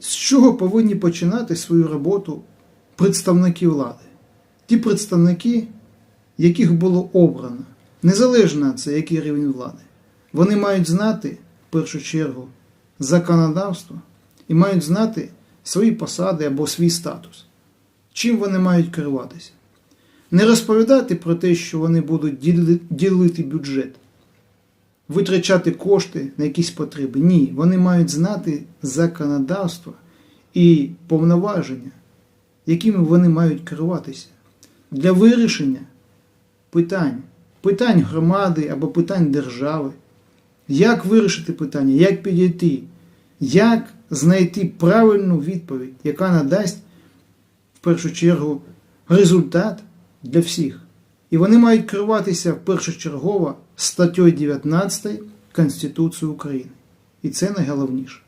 З чого повинні починати свою роботу представники влади? Ті представники, яких було обрано, незалежно це який рівень влади, вони мають знати в першу чергу законодавство і мають знати свої посади або свій статус. Чим вони мають керуватися? Не розповідати про те, що вони будуть ділити бюджет, витрачати кошти на якісь потреби. Ні, вони мають знати законодавство і повноваження, якими вони мають керуватися для вирішення питань, питань громади або питань держави. Як вирішити питання, як підійти, як знайти правильну відповідь, яка надасть в першу чергу результат для всіх. І вони мають керуватися першочергово статтю 19 Конституції України. І це найголовніше.